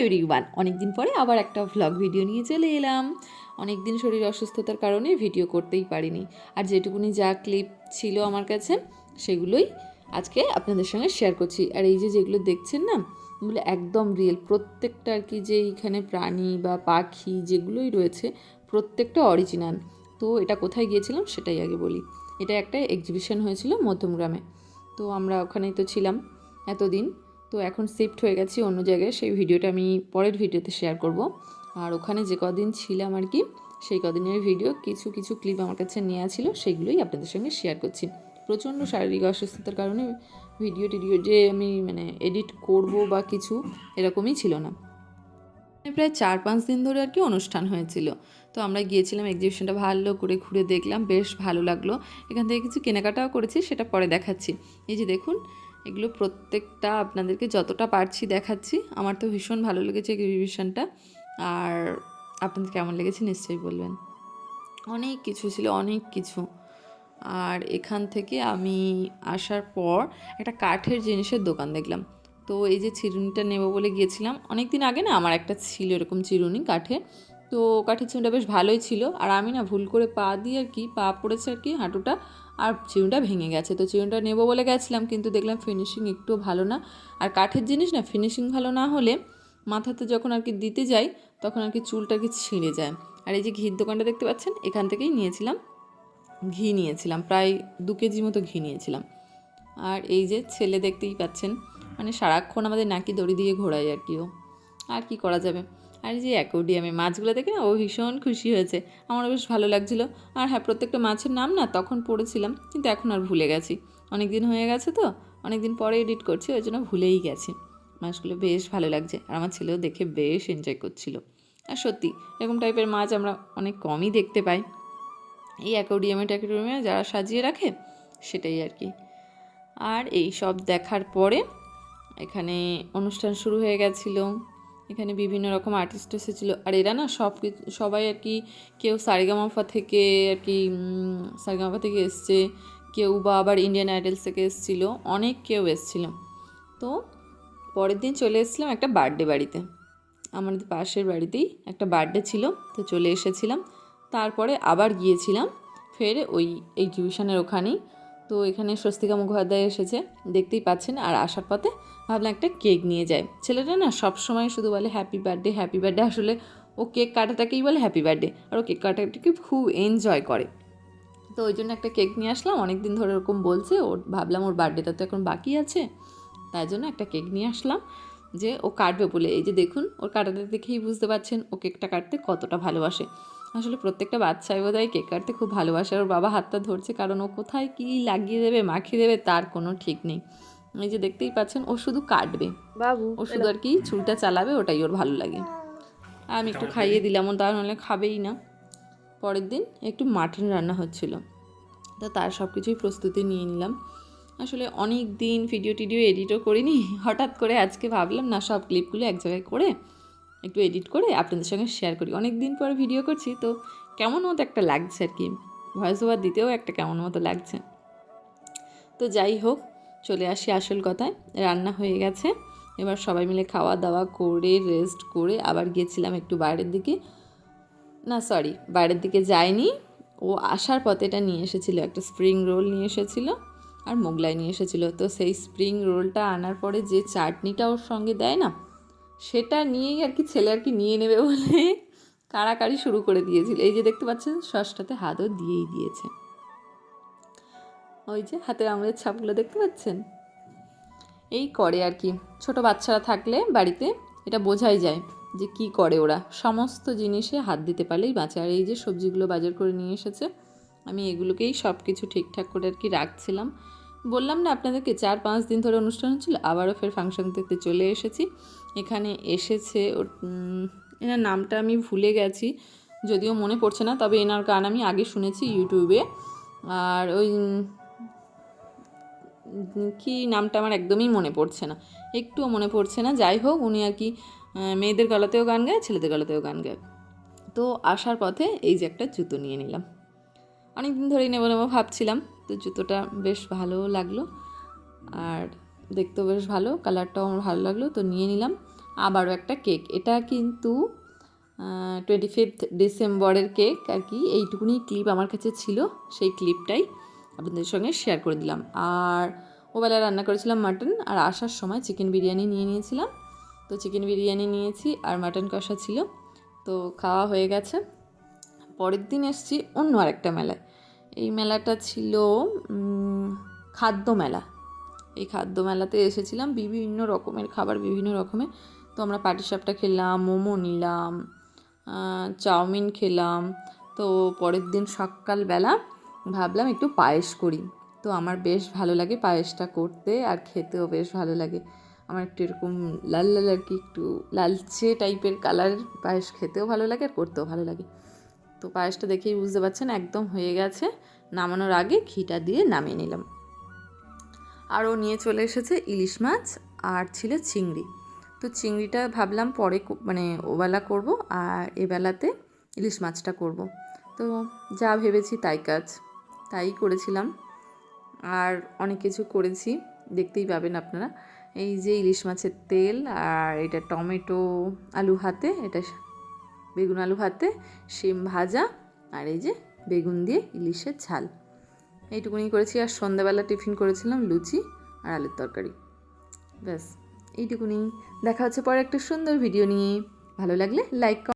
Every one অনেকদিন পরে আবার একটা ভ্লগ ভিডিও নিয়ে চলে এলাম। অনেক দিন শরীর অসুস্থতার কারণে ভিডিও করতেই পারিনি। আর যেটুকুনি যা ক্লিপ ছিল আমার কাছে, সেগুলোই আজকে আপনাদের সঙ্গে শেয়ার করছি। আর এই যে যেগুলো দেখছেন না, এগুলো একদম রিয়েল প্রত্যেকটা আর কি যে এইখানে প্রাণী বা পাখি যেগুলোই রয়েছে, প্রত্যেকটা অরিজিনাল তো এটা কোথায় গিয়েছিলাম সেটাই আগে বলি। এটা একটা এক্সিবিশন হয়েছিল মধ্যমগ্রামে। তো আমরা ওখানেই তো ছিলাম এতদিন। তো এখন শিফট হয়ে গেছি অন্য জায়গায়। সেই ভিডিওটা আমি পরের ভিডিওতে শেয়ার করব। আর ওখানে যে কদিন ছিলাম আর কি, সেই কদিনের ভিডিও, কিছু কিছু ক্লিপ আমার কাছে নেওয়া ছিল, সেগুলোই আপনাদের সঙ্গে শেয়ার করছি। প্রচণ্ড শারীরিক অসুস্থতার কারণে ভিডিও টিডিও যে আমি মানে এডিট করব বা কিছু এরকমই ছিল না। প্রায় চার, পাঁচ দিন ধরে আর কি অনুষ্ঠান হয়েছিল। তো আমরা গিয়েছিলাম এক্সিবিশনটা ভালো করে ঘুরে দেখলাম, বেশ ভালো লাগল। এখান থেকে কিছু কেনাকাটাও করেছি, সেটা পরে দেখাচ্ছি। এই যে দেখুন এগুলো প্রত্যেকটা আপনাদেরকে যতটা পারছি দেখাচ্ছি। আমার তো ভীষণ ভালো লেগেছে এক্সিবিশনটা আর আপনাদের কেমন লেগেছে নিশ্চয়ই বলবেন। অনেক কিছু ছিল, অনেক কিছু। আর এখান থেকে আমি আসার পর একটা কাঠের জিনিসের দোকান দেখলাম। তো এই যে চিরুনিটা নেব বলে গিয়েছিলাম অনেক দিন আগে না আমার একটা ছিল এরকম চিরুনি কাঠের। তো কাঠের চিরুনিটা বেশ ভালোই ছিল। আর আমি না ভুল করে পা দিয়ে আর কি, পা পড়েছে আর কি হাঁটুটা। আর চিরুনিটা ভেঙে গেছে। তো চিরুনিটা নেব বলে গেছিলাম, কিন্তু দেখলাম ফিনিশিং একটু ভালো না। আর কাঠের জিনিস না ফিনিশিং ভালো না হলে মাথাতে যখন আর কি দিতে যাই, তখন আর কি চুলটা কি ছিঁড়ে যায়। আর এই যে ঘির দোকানটা দেখতে পাচ্ছেন, এখান থেকেই নিয়েছিলাম। ঘি নিয়েছিলাম, প্রায় দু কেজি মতো ঘি নিয়েছিলাম। আর এই যে ছেলে দেখতেই পাচ্ছেন মানে সারাক্ষণ আমাদের নাকি দড়ি দিয়ে ঘোরায় আর কিও আর কি করা যাবে? আর যে অ্যাকোডিয়ামে মাছগুলো দেখে না ও ভীষণ খুশি হয়েছে। আমারও বেশ ভালো লাগছিল। আর হ্যাঁ প্রত্যেকটা মাছের নাম না তখন পড়েছিলাম, কিন্তু এখন আর ভুলে গেছি। অনেক দিন হয়ে গেছে তো অনেক দিন পরে এডিট করছি, ওই জন্য ভুলেই গেছি। মাছগুলো বেশ ভালো লাগছে, আর আমার ছেলেও দেখে বেশ এনজয় করছিল। আর সত্যি, এরকম টাইপের মাছ আমরা অনেক কমই দেখতে পাই। এই অ্যাকোডিয়ামে ট্যাকোডিয়ামে যারা সাজিয়ে রাখে, সেটাই আর কি। আর এই সব দেখার পরে এখানে অনুষ্ঠান শুরু হয়ে গেছিল। এখানে বিভিন্ন রকম আর্টিস্ট এসেছিল। আর এরা না সব সবাই আর কি কেউ সারেগামাফা থেকে আর কি সারেগামাফা থেকে এসছে, কেউ বা আবার ইন্ডিয়ান আইডলস থেকে এসেছিল, অনেক কেউ এসেছিল। তো পরের দিন চলে এসেছিলাম একটা বার্থডে বাড়িতে। আমাদের পাশের বাড়িতেই একটা বার্থডে ছিল, তো চলে এসেছিলাম। তারপরে আবার গিয়েছিলাম, ফের ওই এক্সিবিশনের ওখানেই। তো এখানে স্বস্তিকা মুখোপাধ্যায় এসেছে, দেখতেই পাচ্ছেন। আর আসার পথে ভাবলাম একটা কেক নিয়ে যায় ছেলেটা না সব সময় শুধু বলে হ্যাপি বার্থডে হ্যাপি বার্থডে আসলে ও কেক কাটাটাকেই বলে হ্যাপি বার্থডে আর ও কেক কাটাটাকে খুব এনজয় করে। তো ওই জন্য একটা কেক নিয়ে আসলাম অনেক দিন ধরে ওরকম বলছে। ওর ভাবলাম ওর বার্থডেটা তো এখন বাকি আছে, তাই জন্য একটা কেক নিয়ে আসলাম যে ও কাটবে বলে। এই যে দেখুন, ওর কাটাটা দেখেই বুঝতে পারছেন, ও কেকটা কাটতে কতটা ভালোবাসে। আসলে প্রত্যেকটা বাচ্চাই বোধ হয় কেক কাটতে খুব ভালোবাসে। আর ওর বাবা হাতটা ধরছে কারণ ও কোথায় কী লাগিয়ে দেবে মাখিয়ে দেবে তার কোনো ঠিক নেই। এই যে দেখতেই পাচ্ছেন ও শুধু কাটবে। বাবু ও শুধু আর কি চুলটা চালাবে ওটাই ওর ভালো লাগে। আর আমি একটু খাইয়ে দিলাম ও তার নাহলে খাবেই না। পরের দিন একটু মাটন রান্না হচ্ছিল। তো তার সব কিছুই প্রস্তুতি নিয়ে নিলাম। আসলে অনেক দিন ভিডিও টিডিও এডিটও করিনি। হঠাৎ করে আজকে ভাবলাম না সব ক্লিপগুলো এক জায়গায় করে একটু এডিট করে আপনাদের সঙ্গে শেয়ার করি। অনেক দিন পর ভিডিও করছি, তো কেমন মতো একটা লাগছে আর কি? ভয়েস ওভার দিতেও একটা কেমন মতো লাগছে। তো যাই হোক, চলে আসি আসল কথায়। রান্না হয়ে গেছে। এবার সবাই মিলে খাওয়া দাওয়া করে রেস্ট করে আবার গিয়েছিলাম একটু বাইরের দিকে। না সরি বাইরের দিকে যায়নি ও আসার পথে এটা নিয়ে এসেছিল, একটা স্প্রিং রোল নিয়ে এসেছিল আর মোগলাই নিয়ে এসেছিল। তো সেই স্প্রিং রোলটা আনার পরে যে চাটনিটা ওর সঙ্গে দেয় না সেটা নিয়েই আর কি ছেলে আর কি নিয়ে নেবে বলে কাড়াকাড়ি শুরু করে দিয়েছিল। এই যে দেখতে পাচ্ছেন, সসটাতে হাতও দিয়েই দিয়েছে। ওই যে হাতের আঙুলের ছাপগুলো দেখতে পাচ্ছেন? এই করে আর কি। ছোট বাচ্চারা থাকলে বাড়িতে এটা বোঝাই যায় যে কি করে ওরা। সমস্ত জিনিসে হাত দিতে পারলেই বাঁচে। আর এই যে সবজিগুলো বাজার করে নিয়ে এসেছে, আমি এগুলোকেই সব কিছু ঠিকঠাক করে আর কি রাখছিলাম। বললাম না আপনাদেরকে, চার পাঁচ দিন ধরে অনুষ্ঠান হচ্ছিল, আবারও ফের ফাংশন দেখতে চলে এসেছি। এখানে এসেছে এনার নামটা আমি ভুলে গেছি, যদিও মনে পড়ছে না, তবে এনার গান আমি আগে শুনেছি ইউটিউবে। আর ওই কি নামটা আমার একদমই মনে পড়ছে না, একটুও মনে পড়ছে না। যাই হোক, উনি আর কি মেয়েদের গলাতেও গান গায়, ছেলেদের গলাতেও গান গায়। তো আসার পথে এই যে একটা জুতো নিয়ে নিলাম। অনেক দিন ধরেই নেব নেব ভাবছিলাম। তো জুতোটা বেশ ভালো লাগল। আর দেখতেও বেশ ভালো, কালারটাও আমার ভালো লাগল, তো নিয়ে নিলাম। আবারও একটা কেক, এটা কিন্তু টোয়েন্টি ফিফথ ডিসেম্বরের কেক আর কি, এইটুকুনি ক্লিপ আমার কাছে ছিল, সেই ক্লিপটাই আপনাদের সঙ্গে শেয়ার করে দিলাম। আর ওবেলা রান্না করেছিলাম মাটন আর আসার সময় চিকেন বিরিয়ানি নিয়ে নিয়েছিলাম। তো চিকেন বিরিয়ানি নিয়েছি, আর মাটন কষা ছিল। তো খাওয়া হয়ে গেছে। পরের দিন এসছি অন্য আরেকটা মেলায়। এই মেলাটা ছিল খাদ্য মেলা। এই খাদ্য মেলাতে এসেছিলাম বিভিন্ন রকমের খাবার, বিভিন্ন রকমের। তো আমরা পাটিসাপটা খেলাম, মোমো নিলাম চাউমিন খেলাম। তো পরের দিন সকালবেলা ভাবলাম একটু পায়েস করি। তো আমার বেশ ভালো লাগে পায়েসটা করতে আর খেতেও বেশ ভালো লাগে। আমার একটু এরকম লাল লাল আর কি, একটু লালচে টাইপের কালার পায়েস খেতেও ভালো লাগে আর করতেও ভালো লাগে। তো পায়েসটা দেখেই বুঝতে পারছেন একদম হয়ে গেছে। নামানোর আগে ঘিটা দিয়ে নামিয়ে নিলাম। আরও নিয়ে চলে এসেছে ইলিশ মাছ আর ছিল চিংড়ি। তো চিংড়িটা ভাবলাম পরে মানে ওবেলা করব আর এবেলাতে ইলিশ মাছটা করব। তো যা ভেবেছি তাই কাজ, তাই করেছিলাম। আর অনেক কিছু করেছি, দেখতেই পাবেন আপনারা। এই যে ইলিশ মাছের তেল আর এটা টমেটো, আলু হাতে, এটা বেগুন আলু ভাতে, শিম ভাজা আর এই যে বেগুন দিয়ে ইলিশের ঝাল। এইটুকুনি করেছি আর সন্ধ্যাবেলা টিফিন করেছিলাম লুচি আর আলুর তরকারি। ব্যাস, এইটুকুনি। দেখা হচ্ছে পরে একটা সুন্দর ভিডিও নিয়ে। ভালো লাগলে লাইক